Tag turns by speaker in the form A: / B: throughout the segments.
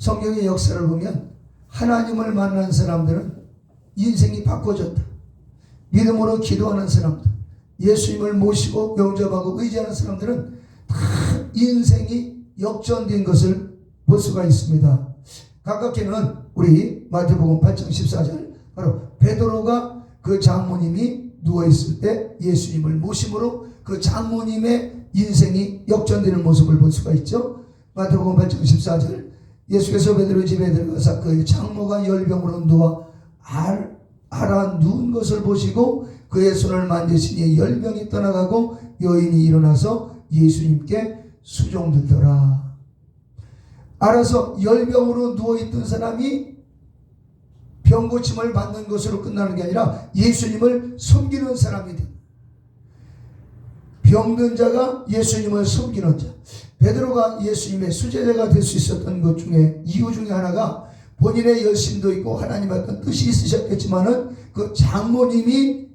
A: 성경의 역사를 보면 하나님을 만난 사람들은 인생이 바꿔졌다. 믿음으로 기도하는 사람들, 예수님을 모시고 영접하고 의지하는 사람들은 다 인생이 역전된 것을 볼 수가 있습니다. 가깝게는 우리 마태복음 8장 14절 바로 베드로가 그 장모님이 누워 있을 때 예수님을 모심으로 그 장모님의 인생이 역전되는 모습을 볼 수가 있죠. 마태복음 8장 14절 예수께서 베드로 집에 들어가서 그 장모가 열병으로 누워 알, 알아 누운 것을 보시고 그의 손을 만지시니 열병이 떠나가고 여인이 일어나서 예수님께 수종들더라. 알아서 열병으로 누워있던 사람이 병고침을 받는 것으로 끝나는 게 아니라 예수님을 섬기는 사람이 돼. 병든 자가 예수님을 섬기는 자. 베드로가 예수님의 수제자가 될 수 있었던 것 중에 이유 중에 하나가 본인의 열심도 있고 하나님의 어떤 뜻이 있으셨겠지만은 그 장모님이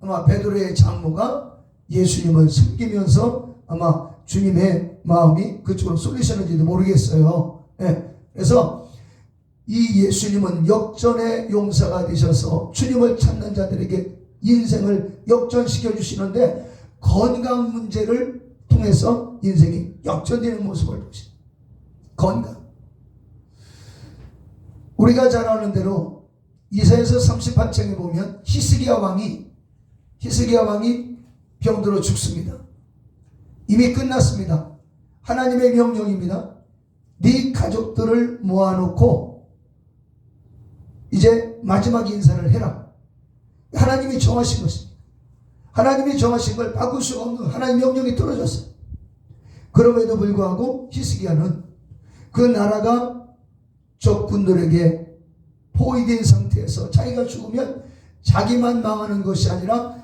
A: 아마 베드로의 장모가 예수님을 섬기면서 아마 주님의 마음이 그쪽으로 쏠리셨는지도 모르겠어요. 예. 그래서 이 예수님은 역전의 용사가 되셔서 주님을 찾는 자들에게 인생을 역전시켜 주시는데 건강 문제를 통해서 인생이 역전되는 모습을 보십니다. 건강. 우리가 잘 아는 대로 이사에서 38장에 보면 히스기야 왕이 히스기야 왕이 병들어 죽습니다. 이미 끝났습니다. 하나님의 명령입니다. 네 가족들을 모아놓고 이제 마지막 인사를 해라. 하나님이 정하신 것입니다. 하나님이 정하신 걸 바꿀 수가 없는 하나님 명령이 떨어졌어요. 그럼에도 불구하고 히스기야는 그 나라가 적군들에게 포위된 상태에서 자기가 죽으면 자기만 망하는 것이 아니라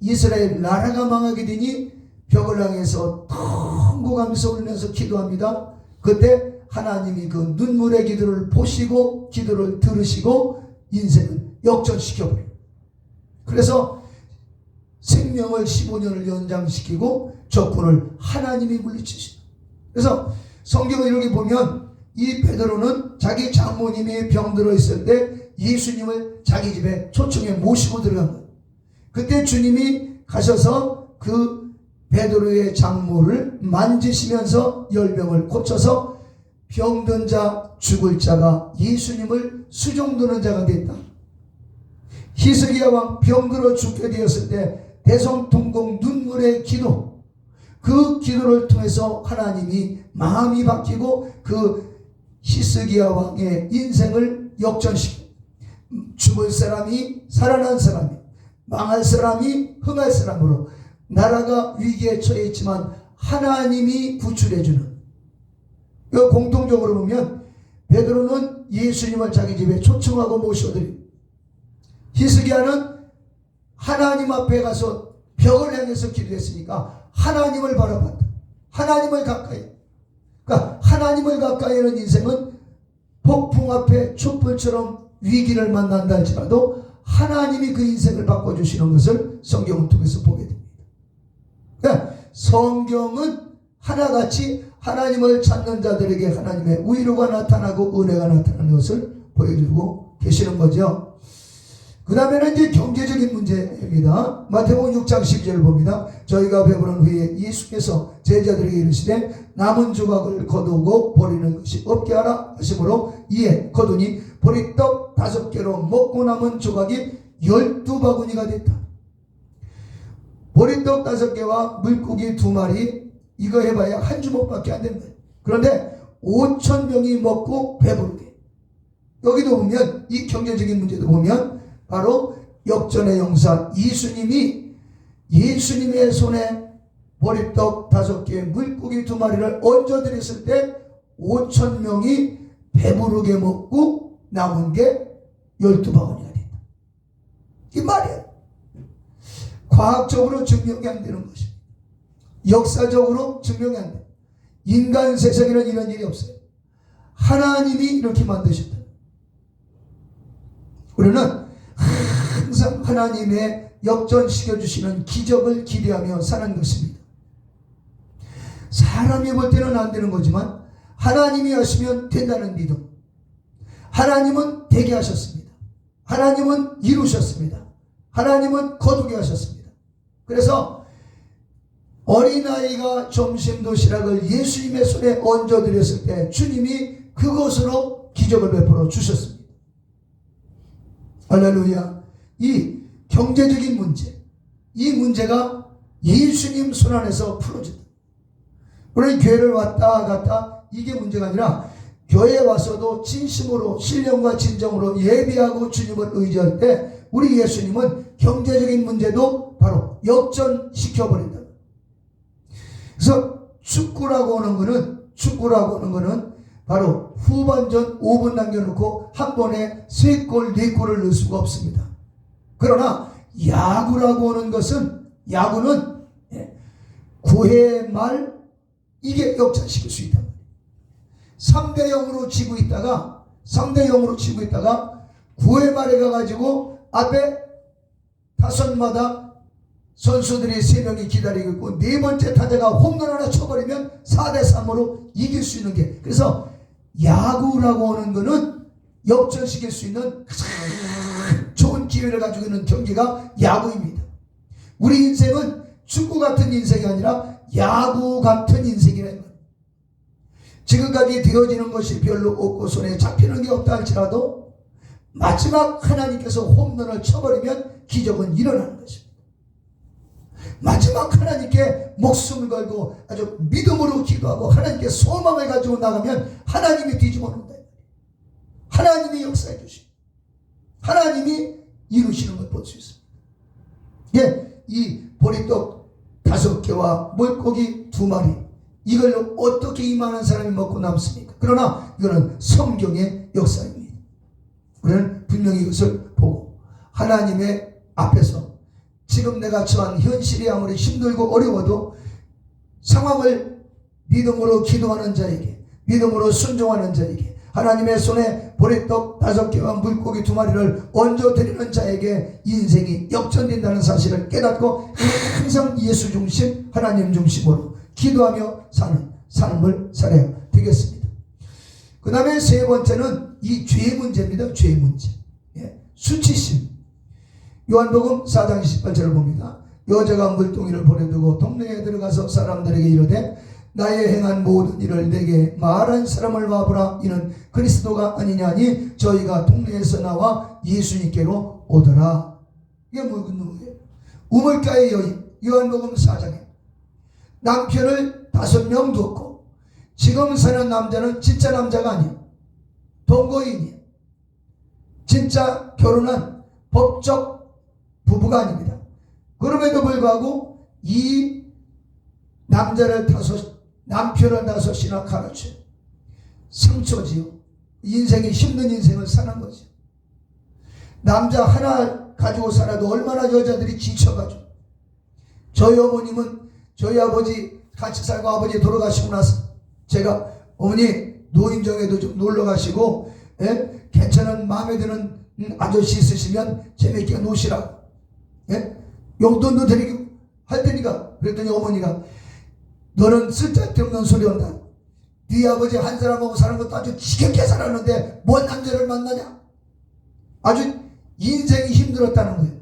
A: 이스라엘 나라가 망하게 되니 벽을 향해서 통곡하면서 울면서 기도합니다. 그때 하나님이 그 눈물의 기도를 보시고 기도를 들으시고 인생을 역전시켜버려요. 그래서 생명을 15년을 연장시키고 적군을 하나님이 물리치시다. 그래서 성경을 이렇게 보면 이 베드로는 자기 장모님이 병들어 있을 때 예수님을 자기 집에 초청해 모시고 들어간 거예요. 그때 주님이 가셔서 그 베드로의 장모를 만지시면서 열병을 고쳐서 병든 자 죽을 자가 예수님을 수종드는 자가 됐다. 히스기야 왕 병들어 죽게 되었을 때 대성통곡 눈물의 기도 그 기도를 통해서 하나님이 마음이 바뀌고 그 히스기야 왕의 인생을 역전시켜 죽을 사람이 살아난 사람이 망할 사람이 흥할 사람으로 나라가 위기에 처해 있지만 하나님이 구출해주는 이 공통적으로 보면 베드로는 예수님을 자기 집에 초청하고 모셔드립니다. 히스기야는 하나님 앞에 가서 벽을 향해서 기도했으니까 하나님을 바라봤다. 하나님을 가까이. 그러니까 하나님을 가까이 하는 인생은 폭풍 앞에 촛불처럼 위기를 만난다 할지라도 하나님이 그 인생을 바꿔주시는 것을 성경을 통해서 보게 됩니다. 그러니까 성경은 하나같이 하나님을 찾는 자들에게 하나님의 위로가 나타나고 은혜가 나타나는 것을 보여주고 계시는 거죠. 그 다음에는 이제 경제적인 문제입니다. 마태복음 6장 10절을 봅니다. 저희가 배부른 후에 예수께서 제자들에게 이르시되 남은 조각을 거두고 버리는 것이 없게 하라 하심으로 이에 거두니 보리떡 다섯 개로 먹고 남은 조각이 열두 바구니가 됐다. 보리떡 다섯 개와 물고기 두 마리 이거 해봐야 한 주먹밖에 안 된다. 그런데 5천 명이 먹고 배부르게. 여기도 보면 이 경제적인 문제도 보면 바로 역전의 용사 이수님이 예수님의 손에 보리떡 다섯 개, 물고기 두 마리를 얹어드렸을 때 5천 명이 배부르게 먹고 남은 게 12바구니가 된다. 이 말이에요. 과학적으로 증명이 안 되는 것입니다. 역사적으로 증명이 안 돼. 인간 세상에는 이런 일이 없어요. 하나님이 이렇게 만드셨다. 우리는 항상 하나님의 역전시켜 주시는 기적을 기대하며 사는 것입니다. 사람이 볼 때는 안 되는 거지만 하나님이 하시면 된다는 믿음. 하나님은 되게 하셨습니다. 하나님은 이루셨습니다. 하나님은 거두게 하셨습니다. 그래서 어린아이가 점심 도시락을 예수님의 손에 얹어드렸을 때 주님이 그것으로 기적을 베풀어 주셨습니다. 할렐루야. 이 경제적인 문제, 이 문제가 예수님 손 안에서 풀어진다. 우리 교회를 왔다 갔다 이게 문제가 아니라 교회에 와서도 진심으로 신령과 진정으로 예비하고 주님을 의지할 때 우리 예수님은 경제적인 문제도 바로 역전시켜 버린다. 그래서 축구라고 하는 거는 축구라고 하는 거는 바로 후반전 5분 남겨놓고 한 번에 세 골, 네 골을 넣을 수가 없습니다. 그러나 야구라고 하는 것은 야구는 9회 말 이게 역전시킬 수 있다. 3대 0으로 지고 있다가 3대 0으로 지고 있다가 9회 말에 가가지고 앞에 타선마다 선수들이 세 명이 기다리고 있고 네 번째 타자가 홈런 하나 쳐버리면 4대 3으로 이길 수 있는 게 그래서 야구라고 하는 거는 역전시킬 수 있는 기회를 가지고 있는 경기가 야구입니다. 우리 인생은 축구 같은 인생이 아니라 야구 같은 인생이라는 거예요. 지금까지 되어지는 것이 별로 없고 손에 잡히는 게 없다 할지라도 마지막 하나님께서 홈런을 쳐버리면 기적은 일어나는 것입니다. 마지막 하나님께 목숨을 걸고 아주 믿음으로 기도하고 하나님께 소망을 가지고 나가면 하나님이 뒤집어 놓는다. 하나님이 역사해 주시고 하나님이 이루시는 걸 볼 수 있습니다. 예, 이 보리떡 다섯 개와 물고기 두 마리 이걸로 어떻게 이만한 사람이 먹고 남습니까? 그러나 이거는 성경의 역사입니다. 우리는 분명히 이것을 보고 하나님의 앞에서 지금 내가 처한 현실이 아무리 힘들고 어려워도 상황을 믿음으로 기도하는 자에게 믿음으로 순종하는 자에게 하나님의 손에 보리떡 다섯 개와 물고기 두 마리를 얹어 드리는 자에게 인생이 역전된다는 사실을 깨닫고 항상 예수 중심 하나님 중심으로 기도하며 사는 삶을 살아야 되겠습니다. 그 다음에 세 번째는 이 죄 문제입니다. 죄 문제. 예. 수치심. 요한복음 4장 28절을 봅니다. 여자가 물동이를 보내두고 동네에 들어가서 사람들에게 이르되 나의 행한 모든 일을 내게 말한 사람을 와보라 이는 그리스도가 아니냐니 저희가 동네에서 나와 예수님께로 오더라. 이게 무슨 누구예요? 우물가의 여인 요한복음 4장에 남편을 다섯 명 두었고 지금 사는 남자는 진짜 남자가 아니에요. 동거인이에요. 진짜 결혼한 법적 부부가 아닙니다. 그럼에도 불구하고 이 남자를 다섯 남편을 다섯이나 가르쳐 상처지요. 인생이 힘든 인생을 사는 거죠. 남자 하나 가지고 살아도 얼마나 여자들이 지쳐가지고 저희 어머님은 저희 아버지 같이 살고 아버지 돌아가시고 나서 제가 어머니 노인정에도 좀 놀러 가시고 예? 괜찮은 마음에 드는 음, 아저씨 있으시면 재밌게 노시라고 예? 용돈도 드리고 할 테니까 그랬더니 어머니가 너는 쓸데없는 소리 한다. 네 아버지 한 사람하고 사는 것도 아주 지겹게 살았는데 뭔 남자를 만나냐? 아주 인생이 힘들었다는 거예요.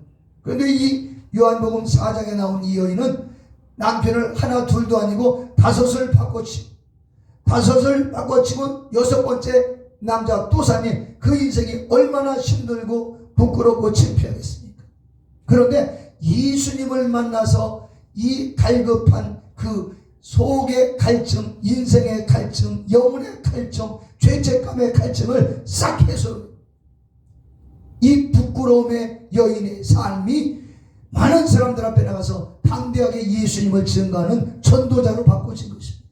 A: 그런데 이 요한복음 4장에 나온 이 여인은 남편을 하나 둘도 아니고 다섯을 바꿔치고 다섯을 바꿔치고 여섯 번째 남자 또 사니 그 인생이 얼마나 힘들고 부끄럽고 창피하겠습니까? 그런데 예수님을 만나서 이 갈급한 그 속의 갈증, 인생의 갈증, 영혼의 갈증, 죄책감의 갈증을 싹 해소. 이 부끄러움의 여인의 삶이 많은 사람들 앞에 나가서 당대하게 예수님을 증거하는 전도자로 바꿔진 것입니다.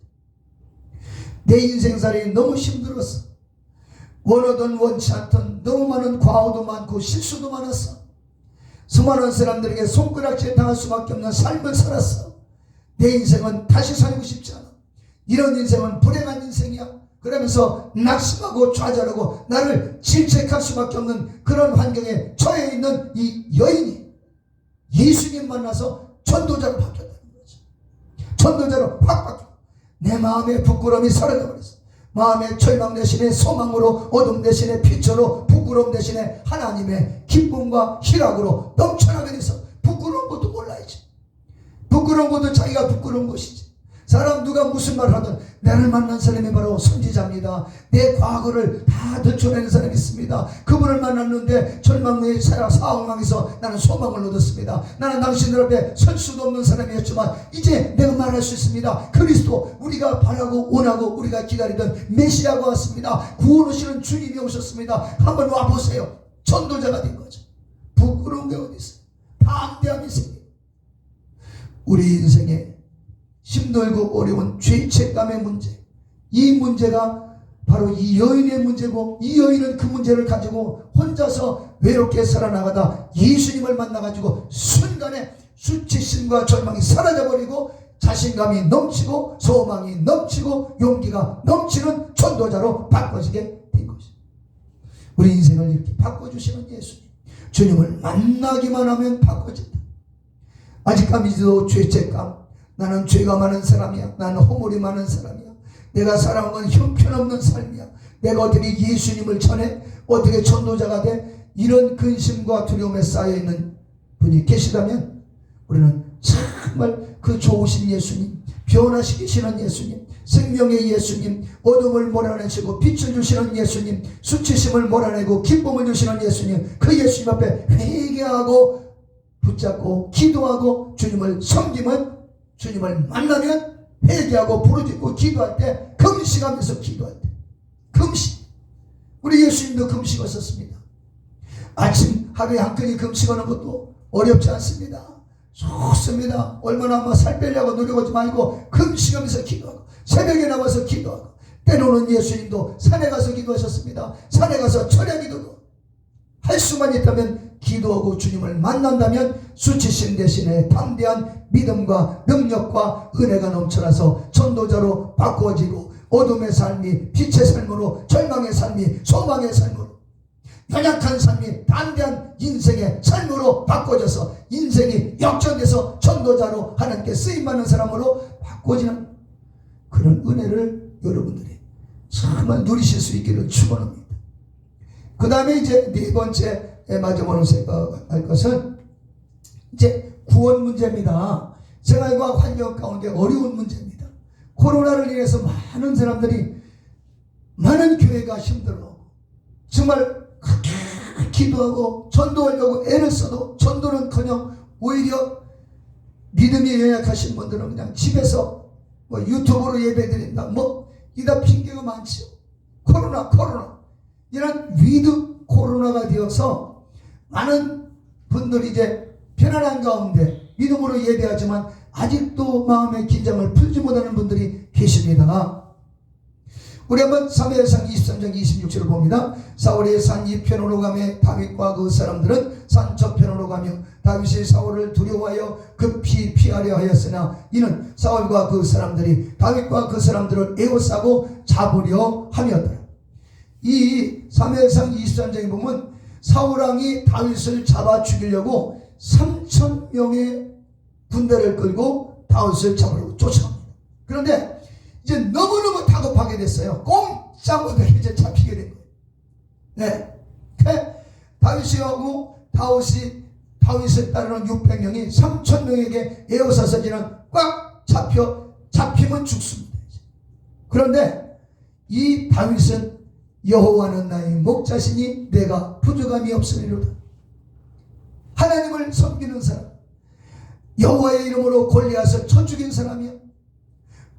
A: 내 인생살이 너무 힘들었어. 원하던 원치 않던 너무 많은 과오도 많고 실수도 많았어. 수많은 사람들에게 손가락질 당할 수밖에 없는 삶을 살았어. 내 인생은 다시 살고 싶지 않아. 이런 인생은 불행한 인생이야. 그러면서 낙심하고 좌절하고 나를 질책할 수밖에 없는 그런 환경에 처해 있는 이 여인이 예수님 만나서 전도자로 바뀌었다는 거죠. 전도자로 확 바뀌어. 내 마음의 부끄러움이 사라져 버렸어. 마음의 절망 대신에 소망으로 어둠 대신에 빛으로 부끄러움 대신에 하나님의 기쁨과 희락으로 넘쳐나게 돼서 부끄러운 것도 자기가 부끄러운 것이지 사람 누가 무슨 말 하든 나를 만난 사람이 바로 선지자입니다. 내 과거를 다 들춰내는 사람이 있습니다. 그분을 만났는데 절망의 사- 상황에서 나는 소망을 얻었습니다. 나는 당신들 앞에 설 수도 없는 사람이었지만 이제 내가 말할 수 있습니다. 그리스도 우리가 바라고 원하고 우리가 기다리던 메시아가 왔습니다. 구원 오시는 주님이 오셨습니다. 한번 와보세요. 전도자가 된 거죠. 부끄러운 게 어디 있어요? 담대함이 생겨. 우리 인생에 힘들고 어려운 죄책감의 문제. 이 문제가 바로 이 여인의 문제고 이 여인은 그 문제를 가지고 혼자서 외롭게 살아나가다 예수님을 만나가지고 순간에 수치심과 절망이 사라져버리고 자신감이 넘치고 소망이 넘치고 용기가 넘치는 전도자로 바꿔지게 된 것입니다. 우리 인생을 이렇게 바꿔주시는 예수님. 주님을 만나기만 하면 바꿔진다. 아직까지도 죄책감. 나는 죄가 많은 사람이야. 나는 허물이 많은 사람이야. 내가 살아온 건 형편없는 삶이야. 내가 어떻게 예수님을 전해? 어떻게 전도자가 돼? 이런 근심과 두려움에 쌓여있는 분이 계시다면 우리는 정말 그 좋으신 예수님, 변화시키시는 예수님, 생명의 예수님, 어둠을 몰아내시고 빛을 주시는 예수님, 수치심을 몰아내고 기쁨을 주시는 예수님, 그 예수님 앞에 회개하고 붙잡고 기도하고 주님을 섬기면 주님을 만나면 회개하고 부르짖고 기도할 때 금식하면서 기도할 때. 금식. 우리 예수님도 금식하셨습니다. 아침 하루에 한 끼니 금식하는 것도 어렵지 않습니다. 좋습니다. 얼마나 막살 빼려고 노력하지 말고 금식하면서 기도하고 새벽에 나와서 기도하고 때로는 예수님도 산에 가서 기도하셨습니다. 산에 가서 철야 기도도 할 수만 있다면 기도하고 주님을 만난다면 수치심 대신에 담대한 믿음과 능력과 은혜가 넘쳐나서 전도자로 바꾸어지고 어둠의 삶이 빛의 삶으로 절망의 삶이 소망의 삶으로 연약한 삶이 담대한 인생의 삶으로 바꿔져서 인생이 역전돼서 전도자로 하나님께 쓰임받는 사람으로 바꿔지는 그런 은혜를 여러분들이 정말 누리실 수 있기를 축원합니다. 그 다음에 이제 네 번째 마지막으로 생각할 것은 이제 구원 문제입니다. 생활과 환경 가운데 어려운 문제입니다. 코로나를 인해서 많은 사람들이 많은 교회가 힘들어. 정말 기도하고 전도하려고 애를 써도 전도는커녕 오히려 믿음이 연약하신 분들은 그냥 집에서 뭐 유튜브로 예배드린다. 뭐 이다 핑계가 많지요. 코로나 코로나 이런 위드 코로나가 되어서 많은 분들이 이제 편안한 가운데 믿음으로 예배하지만 아직도 마음의 긴장을 풀지 못하는 분들이 계십니다. 우리 한번 사무엘상 23장 26절을 봅니다. 사울이 산 이편으로 가며 다윗과 그 사람들은 산 저편으로 가며 다윗이 사울을 두려워하여 급히 피하려 하였으나 이는 사울과 그 사람들이 다윗과 그 사람들을 에워싸고 잡으려 함이었더라. 이 사무엘상 23장에 보면 사울왕이 다윗을 잡아 죽이려고 3천 명의 군대를 끌고 다윗을 잡으려고 쫓아갑니다. 그런데 이제 너무너무 다급하게 됐어요. 꼼짝 못하게 이제 잡히게 된 거예요. 네. 그 다윗이 하고 다윗이 다윗을 따르는 600명이 3천 명에게 에워싸서 지는 꽉 잡혀 잡히면 죽습니다. 그런데 이 다윗은 여호와는 나의 목자시니 내가 부족함이 없으리로다. 하나님을 섬기는 사람. 여호와의 이름으로 골리앗을 쳐 죽인 사람이야.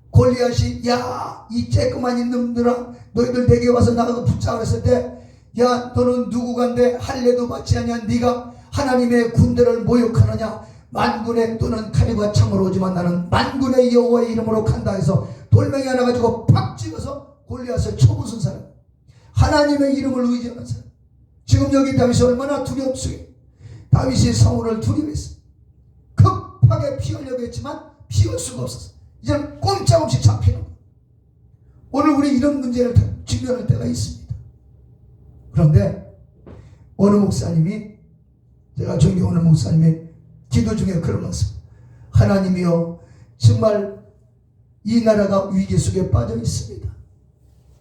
A: 골리앗이 야이 쬐끄만 이놈들아 너희들 내게 와서 나가서 붙자 그랬을 때야 너는 누구간데 할례도 받지 아니한 네가 하나님의 군대를 모욕하느냐 만군의 또는 칼과 창으로 오지만 나는 만군의 여호와의 이름으로 간다 해서 돌멩이 하나 가지고 팍 찍어서 골리앗을 쳐부순 사람 하나님의 이름을 의지하는 사람 지금 여기 다윗이 얼마나 속에 다윗이 사울을 두려워했어 급하게 피하려고 했지만 피할 수가 없었어 이제는 꼼짝없이 잡히는 거예요. 오늘 우리 이런 문제를 직면할 때가 있습니다. 그런데 어느 목사님이 제가 존경하는 목사님이 기도 중에 그런 말씀 하나님이여 정말 이 나라가 위기 속에 빠져 있습니다.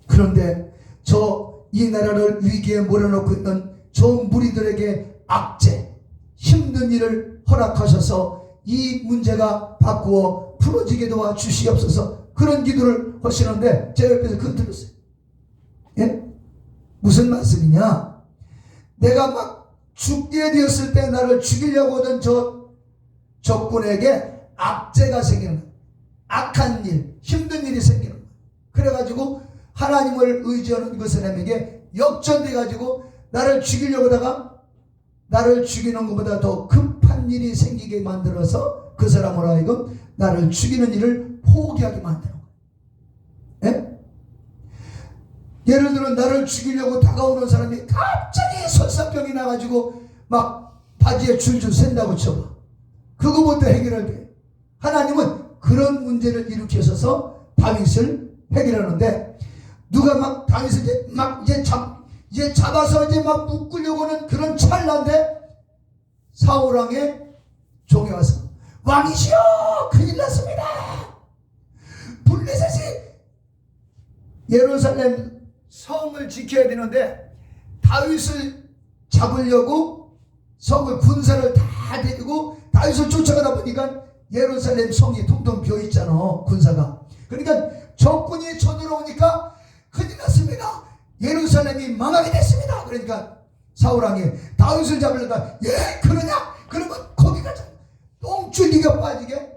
A: 그런데 저 이 나라를 위기에 몰아넣고 있는 저 무리들에게 악재, 힘든 일을 허락하셔서 이 문제가 바꾸어 풀어지게 도와 주시옵소서 그런 기도를 하시는데 제 옆에서 그거 들었어요. 예? 무슨 말씀이냐? 내가 막 죽게 되었을 때 나를 죽이려고 하던 저 적군에게 악재가 생기는. 악한 일, 힘든 일이 생기는 거예요. 그래가지고 하나님을 의지하는 그 사람에게 역전돼 가지고 나를 죽이려고 하다가 나를 죽이는 것보다 더 급한 일이 생기게 만들어서 그 사람으로 하여금 나를 죽이는 일을 포기하게 만드는 거예요. 예? 예를 들어 나를 죽이려고 다가오는 사람이 갑자기 설사병이 나가지고 막 바지에 줄줄 샌다고 쳐봐. 그거부터 해결할 돼. 하나님은 그런 문제를 일으키셔서 다윗을 해결하는데 누가 막 다윗을 이제 막 이제 잡 이제 잡아서 이제 막 묶으려고 하는 그런 찰나인데 사울 왕의 종이 와서 왕이시여 큰일 났습니다. 블레셋이 예루살렘 성을 지켜야 되는데 다윗을 잡으려고 성을 군사를 다 데리고 다윗을 쫓아가다 보니까 예루살렘 성이 통통 비어 있잖아 군사가 그러니까 적군이 쳐들어오니까 났습니다 예루살렘이 망하게 됐습니다 그러니까 사울왕이 다윗을 잡으려다 예 그러냐 그러면 거기 가자 똥줄기가 빠지게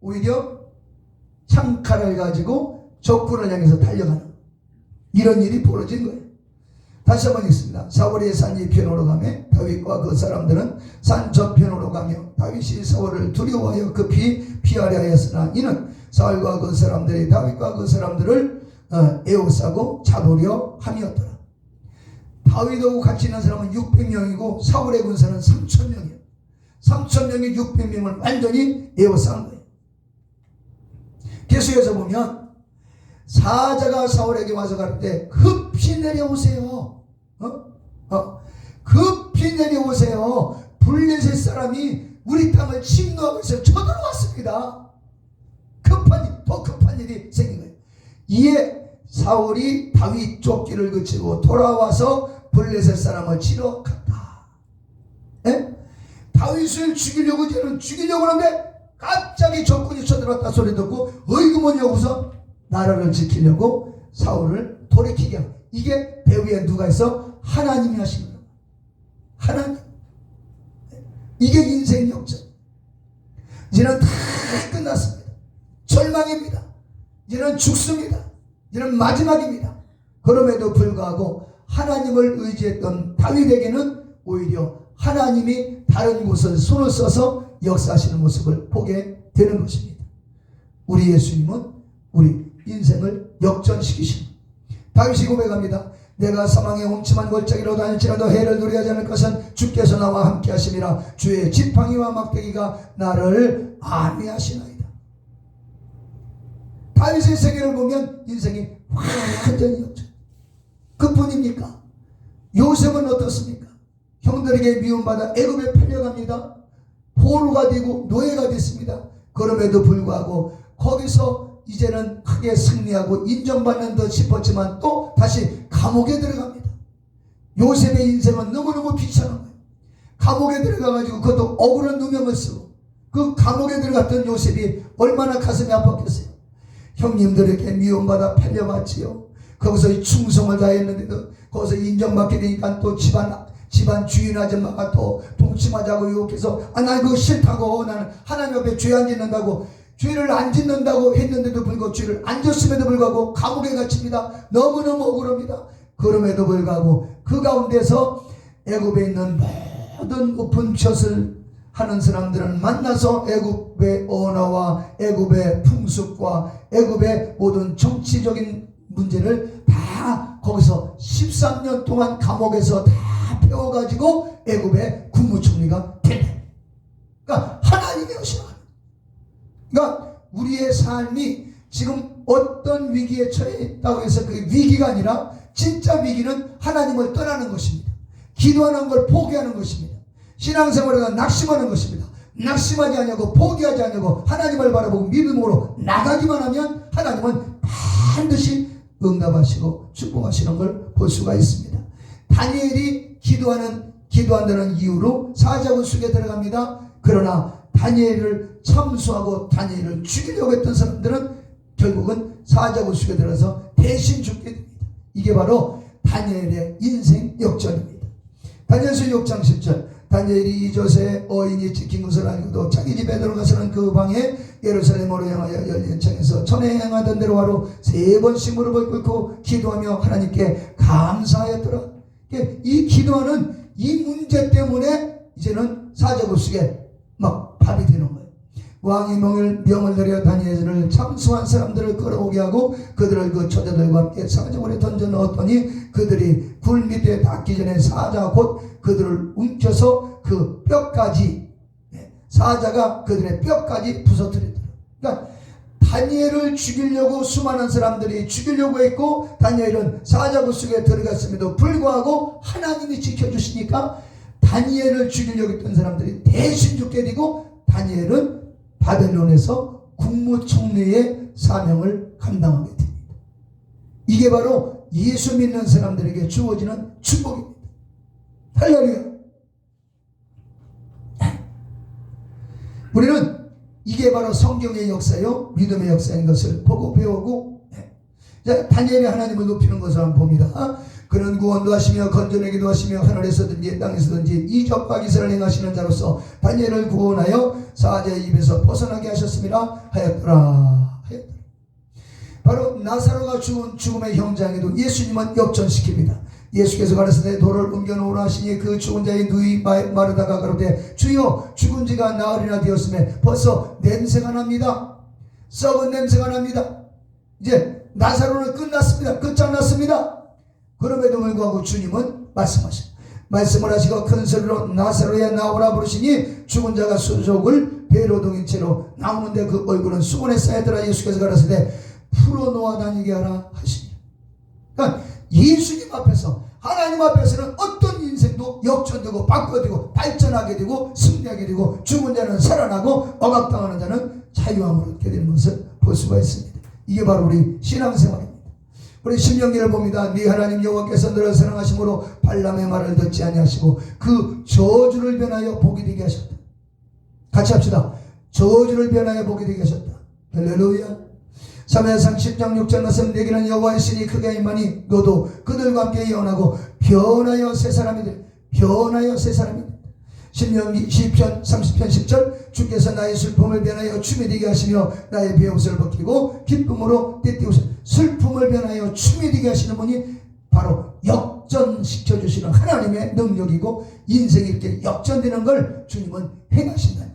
A: 오히려 창칼을 가지고 적군을 향해서 달려가는 이런 일이 벌어진 거예요. 다시 한번 읽습니다. 사울이 산 이편으로 가며 다윗과 그 사람들은 산 저편으로 가며 다윗이 사울을 두려워하여 급히 피하려 하였으나 이는 사울과 그 사람들이 다윗과 그 사람들을 어, 에워싸고 잡으려 함이었더라. 다윗하고 같이 있는 사람은 600명이고 사울의 군사는 3천명이에요. 3천명이 600명을 완전히 에워싼 거예요. 계속해서 보면 사자가 사울에게 와서 갈 때 급히 내려오세요. 어? 어? 급히 내려오세요. 블레셋 사람이 우리 땅을 침노하고 있어 쳐들어왔습니다. 급한 일, 더 급한 일이 생긴 거예요. 이에 사울이 다윗 쫓기를 그치고 돌아와서 블레셋 사람을 치러 갔다. 에? 다윗을 죽이려고 저는 죽이려고 하는데 갑자기 적군이 쳐들어왔다 소리 듣고 어이구 뭐냐 고서 나라를 지키려고 사울을 돌이키게 하고 이게 배후에 누가 있어? 하나님이 하신 거예요. 하나님. 이게 인생 역전. 이제는 다 끝났습니다. 절망입니다. 이제는 죽습니다. 이제는 마지막입니다. 그럼에도 불구하고 하나님을 의지했던 다윗에게는 오히려 하나님이 다른 곳을 손을 써서 역사하시는 모습을 보게 되는 것입니다. 우리 예수님은 우리 인생을 역전시키십니다. 다윗이 고백합니다. 내가 사망의 홈침한 골짜기로 다닐지라도 해를 누리하지 않을 것은 주께서 나와 함께 하심이라 주의 지팡이와 막대기가 나를 안위하시나이다. 다윗의 세계를 보면 인생이 완전히 역전. 그뿐입니까? 요셉은 어떻습니까? 형들에게 미움받아 애굽에 팔려갑니다. 포로가 되고 노예가 됐습니다. 그럼에도 불구하고 거기서 이제는 크게 승리하고 인정받는 듯 싶었지만 또 다시 감옥에 들어갑니다. 요셉의 인생은 너무너무 비참한 거예요. 감옥에 들어가가지고 그것도 억울한 누명을 쓰고 그 감옥에 들어갔던 요셉이 얼마나 가슴이 아팠겠어요. 형님들에게 미움받아 팔려갔지요. 거기서 충성을 다했는데도 거기서 인정받게 되니까 또 집안 집안 주인 아줌마가 또 동침하자고 욕해서 아난 그거 싫다고 나는 하나님 앞에 죄 안 짓는다고 죄를 안 짓는다고 했는데도 불구하고 죄를 안 졌음에도 불구하고 감옥에 갇힙니다. 너무너무 억울합니다. 그럼에도 불구하고 그 가운데서 애굽에 있는 모든 높은 볕을 하는 사람들은 만나서 애굽의 언어와 애굽의 풍습과 애굽의 모든 정치적인 문제를 다 거기서 13년 동안 감옥에서 다 배워가지고 애굽의 국무총리가 된다. 그러니까 하나님이 오시는. 그러니까 우리의 삶이 지금 어떤 위기에 처해 있다고 해서 그 위기가 아니라 진짜 위기는 하나님을 떠나는 것입니다. 기도하는 걸 포기하는 것입니다. 신앙생활에가 낙심하는 것입니다. 낙심하지 않냐고 포기하지 않냐고 하나님을 바라보고 믿음으로 나가기만 하면 하나님은 반드시 응답하시고 축복하시는 걸 볼 수가 있습니다. 다니엘이 기도하는 기도한다는 이유로 사자굴 속에 들어갑니다. 그러나 다니엘을 참수하고 다니엘을 죽이려고 했던 사람들은 결국은 사자굴 속에 들어서 대신 죽게 됩니다. 이게 바로 다니엘의 인생 역전입니다. 다니엘서 6장 10절 다니엘이 이조세 어인이 찍힌 것을 알고도 자기 집에 들어가서는 그 방에 예루살렘으로 향하여 열린 창에서 전에 행하던 대로 하루 세 번씩 무릎을 꿇고 기도하며 하나님께 감사하였더라. 이 기도하는 이 문제 때문에 이제는 속에 막 밥이 되는. 왕이 명을, 명을 내려 다니엘을 참수한 사람들을 끌어오게 하고 그들을 그 처자들과 함께 사자굴에 던져 넣었더니 그들이 굴 밑에 닿기 전에 사자 곧 그들을 움켜서 그 뼈까지 예, 사자가 그들의 뼈까지 부서뜨리더라. 그러니까 다니엘을 죽이려고 수많은 사람들이 죽이려고 했고 다니엘은 사자굴 속에 들어갔음에도 불구하고 하나님이 지켜주시니까 다니엘을 죽이려고 했던 사람들이 대신 죽게 되고 다니엘은 바벨론에서 국무총리의 사명을 감당하게 됩니다. 이게 바로 예수 믿는 사람들에게 주어지는 축복입니다. 할렐루야. 우리는 이게 바로 성경의 역사요, 믿음의 역사인 것을 보고 배우고, 네. 자, 다니엘이 하나님을 높이는 것을 한번 봅니다. 그는 구원도 하시며 건져내기도 하시며 하늘에서든지 땅에서든지 이적과 기사를 행하시는 자로서 다니엘을 구원하여 사자의 입에서 벗어나게 하셨습니다. 하였더라. 하였더라. 바로 나사로가 죽은 죽음의 현장에도 예수님은 역전시킵니다. 예수께서 가라사대 돌을 옮겨놓으라 하시니 그 죽은 자의 누이 마- 마르다가 가로되 주여 죽은 지가 나흘이나 되었음에 벌써 냄새가 납니다. 썩은 냄새가 납니다. 이제 나사로는 끝났습니다. 끝장났습니다. 그럼에도 불구하고 주님은 말씀하십니다. 말씀을 하시고 큰 소리로 나사로야 나오라 부르시니 죽은 자가 수족을 배로 동인 채로 나오는데 그 얼굴은 수건에 쌓였더라 예수께서 가라사대 풀어놓아 다니게 하라 하시니 그러니까 예수님 앞에서 하나님 앞에서는 어떤 인생도 역전되고 바꿔되고 발전하게 되고 승리하게 되고 죽은 자는 살아나고 억압당하는 자는 자유함을 얻게 되는 것을 볼 수가 있습니다. 이게 바로 우리 신앙생활입니다. 우리 신명기를 봅니다. 네 하나님 여호와께서 너를 사랑하심으로 발람의 말을 듣지 아니하시고 그 저주를 변하여 복이 되게 하셨다. 같이 합시다. 저주를 변하여 복이 되게 하셨다. 할렐루야. 사무엘상 10장 6절 말씀 내게는 여호와의 신이 크게 임하니 너도 그들과 함께 예언하고 변하여 새 사람이 돼. 변하여 새 사람이 돼. 신명기 10편 30편 10절 주께서 나의 슬픔을 변하여 춤이 되게 하시며 나의 비용스를 벗기고 기쁨으로 띠띠우시 슬픔을 변하여 춤이 되게 하시는 분이 바로 역전시켜 주시는 하나님의 능력이고 인생이 이렇게 역전되는 걸 주님은 행하신다.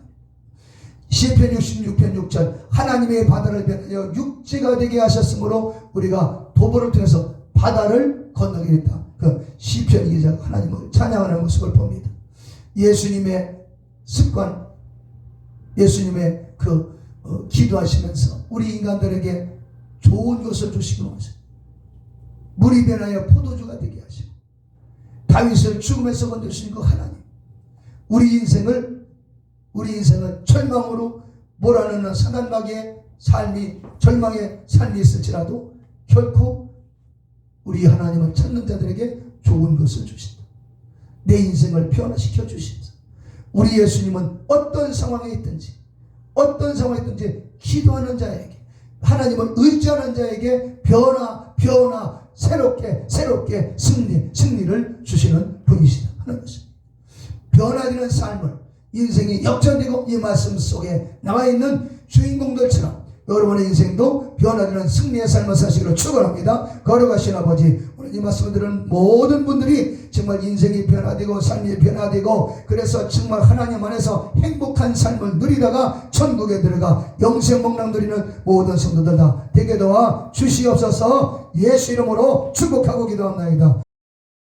A: 시편 66편 6절 하나님의 바다를 변하여 육지가 되게 하셨으므로 우리가 도보를 통해서 바다를 건너게 됐다. 그 시편 기자 하나님을 찬양하는 모습을 봅니다. 예수님의 습관, 예수님의 그 어, 기도하시면서 우리 인간들에게 좋은 것을 주시고 하셔. 물이 변하여 포도주가 되게 하시고 다윗을 죽음에서 건져주신 그 하나님. 우리 인생을 우리 인생은 절망으로 몰아넣는 사단막의 삶이 절망의 삶이 있을지라도 결코 우리 하나님을 찾는 자들에게 좋은 것을 주신다. 내 인생을 변화시켜 주신다. 우리 예수님은 어떤 상황에 있든지 어떤 상황에 있든지 기도하는 자에게 하나님을 의지하는 자에게 변화 변화 새롭게 새롭게 승리 승리를 주시는 분이시다 하는 것입니다. 변화되는 삶을 인생이 역전되고 이 말씀 속에 나와 있는 주인공들처럼 여러분의 인생도 변화되는 승리의 삶을 사시기를 축원합니다. 걸어가신 아버지 오늘 이 말씀을 들은 모든 분들이 정말 인생이 변화되고 삶이 변화되고 그래서 정말 하나님 안에서 행복한 삶을 누리다가 천국에 들어가 영생 목랑 누리는 모든 성도들 다 되게 도와 주시옵소서 예수 이름으로 축복하고 기도합니다.